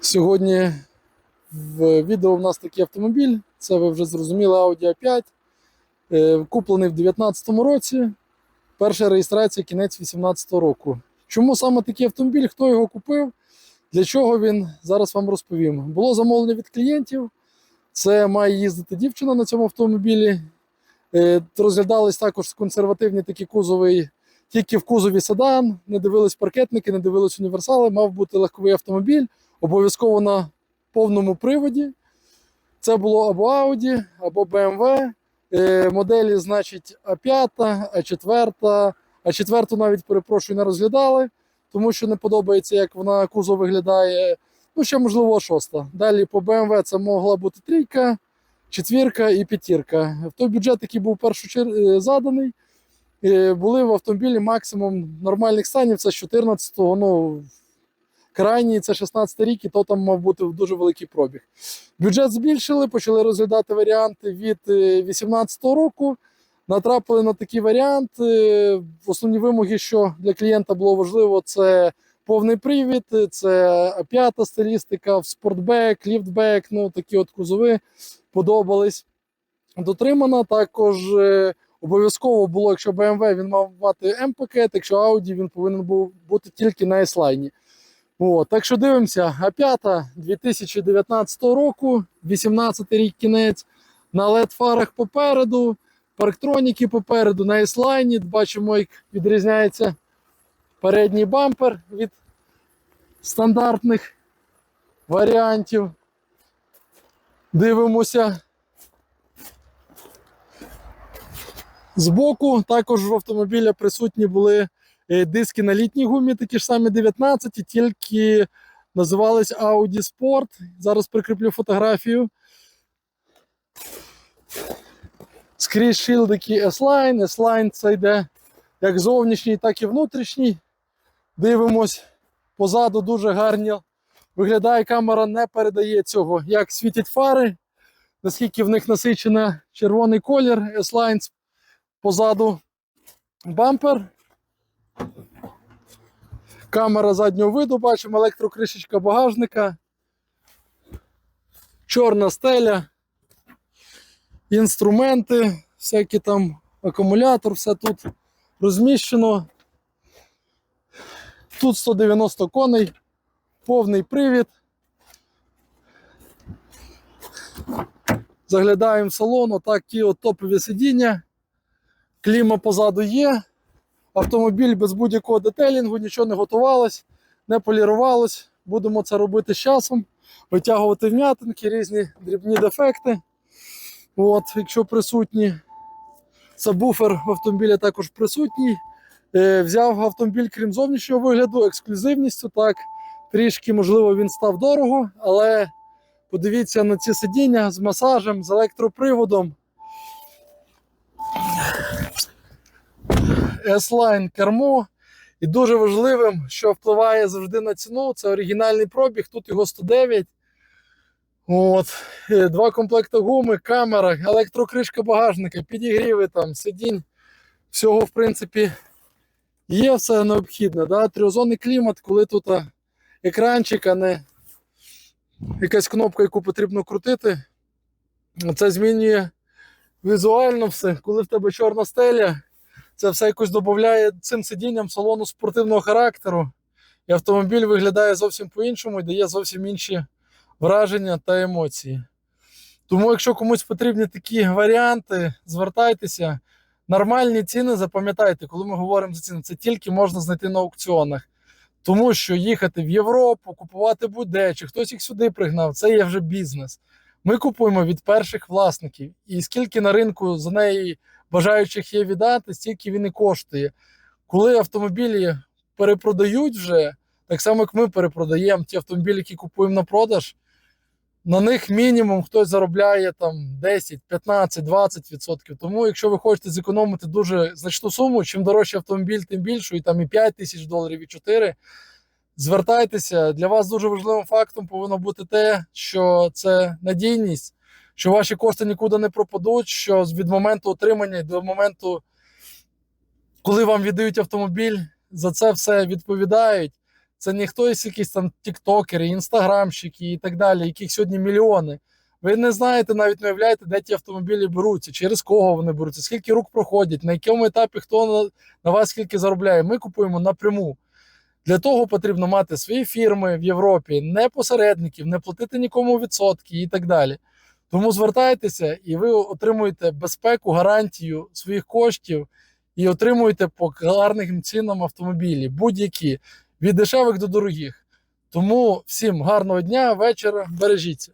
Сьогодні в відео в нас такий автомобіль. Це ви вже зрозуміли Audi A5. Е, Куплений в 2019 році. Перша реєстрація кінець 2018 року. Чому саме такий автомобіль? Хто його купив? Для чого він? Зараз вам розповім. Було замовлення від клієнтів. Це має їздити дівчина на цьому автомобілі. Е, Розглядались також консервативні такі кузови, тільки в кузові седан, не дивились паркетники, не дивились універсали. Мав бути легковий автомобіль, обов'язково на повному приводі. Це було або Audi, або BMW. Е, моделі, значить, А5, А4, А4 навіть перепрошую, не розглядали, тому що не подобається, як вона кузов виглядає. Ну, ще, можливо, шоста. Далі по BMW це могла бути трійка, четвірка і п'ятірка. В той бюджет, який був першу чер... е, заданий, е, були в автомобілі максимум нормальних станів. Це з 14-го, ну, крайній це 16 рік, і то там мав бути дуже великий пробіг. Бюджет збільшили, почали розглядати варіанти від 2018 року. Натрапили на такий варіант. Е, Основні вимоги, що для клієнта було важливо, це повний привід, це п'ята стилістика, спортбек, ліфтбек, ну такі от кузови подобались. Дотримана. Також е, обов'язково було, якщо BMW він мав мати М-пакет, якщо Audi він повинен був бути тільки на S-Line. От, так що дивимося, А5 2019 року, 18 рік кінець, на LED фарах попереду, парктроніки попереду, на S-Line. Бачимо, як відрізняється передній бампер від стандартних варіантів. Дивимося. Збоку також в автомобіля присутні були диски на літній гумі, такі ж самі 19, тільки називались Audi Sport. Зараз прикріплю фотографію. Скрізь шилдики S-Line. S-Line це йде як зовнішній, так і внутрішній. Дивимось позаду дуже гарно. Виглядає, камера не передає цього, як світять фари, наскільки в них насичений червоний колір. S-Line позаду бампер. Камера заднього виду, бачимо, електрокришечка багажника. Чорна стеля, інструменти, всякі там акумулятор, все тут розміщено. Тут 190 коней, повний привід. Заглядаємо в салон, отак ті от топові сидіння. Кліма позаду є. Автомобіль без будь-якого детелінгу, нічого не готувалось, не полірувалось. Будемо це робити з часом, витягувати вм'ятинки, різні дрібні дефекти. От, Якщо присутні, сабвуфер в автомобілі також присутній. Е, взяв автомобіль, крім зовнішнього вигляду, ексклюзивністю. Так, трішки, можливо, він став дорого, але подивіться на ці сидіння з масажем, з електроприводом. S-Line кермо. І дуже важливим, що впливає завжди на ціну, це оригінальний пробіг, тут його 109. От. Е, Два комплекти гуми, камера, електрокришка багажника, підігріви там, сидінь. Всього, в принципі, є все необхідне. Да? Трьохзонний клімат, коли тут екранчик, а не якась кнопка, яку потрібно крутити. Це змінює візуально все. Коли в тебе чорна стеля, це все якось додає цим сидінням салону спортивного характеру. І автомобіль виглядає зовсім по-іншому і дає зовсім інші враження та емоції. Тому, якщо комусь потрібні такі варіанти, звертайтеся. Нормальні ціни, запам'ятайте, коли ми говоримо за ціни, це тільки можна знайти на аукціонах. Тому що їхати в Європу, купувати будь-де, чи хтось їх сюди пригнав, це є вже бізнес. Ми купуємо від перших власників. І скільки на ринку за неї бажаючих є віддати, стільки він і коштує. Коли автомобілі перепродають вже, так само як ми перепродаємо ті автомобілі, які купуємо на продаж, на них мінімум хтось заробляє там 10, 15, 20%. Тому, якщо ви хочете зекономити дуже значну суму, чим дорожчий автомобіль, тим більше, і там і 5 тисяч доларів, і 4, звертайтеся. Для вас дуже важливим фактом повинно бути те, що це надійність, що ваші кошти нікуди не пропадуть, що від моменту отримання до моменту, коли вам віддають автомобіль, за це все відповідають. Це не хтось якісь там тіктокери, інстаграмщики і так далі, яких сьогодні мільйони. Ви не знаєте, навіть не уявляєте, де ті автомобілі беруться, через кого вони беруться, скільки рук проходять, на якому етапі хто на, вас скільки заробляє. Ми купуємо напряму. Для того потрібно мати свої фірми в Європі, не посередників, не платити нікому відсотки і так далі. Тому звертайтеся і ви отримуєте безпеку, гарантію своїх коштів і отримуєте по гарним цінам автомобілі, будь-які, від дешевих до дорогих. Тому всім гарного дня, вечора, бережіться.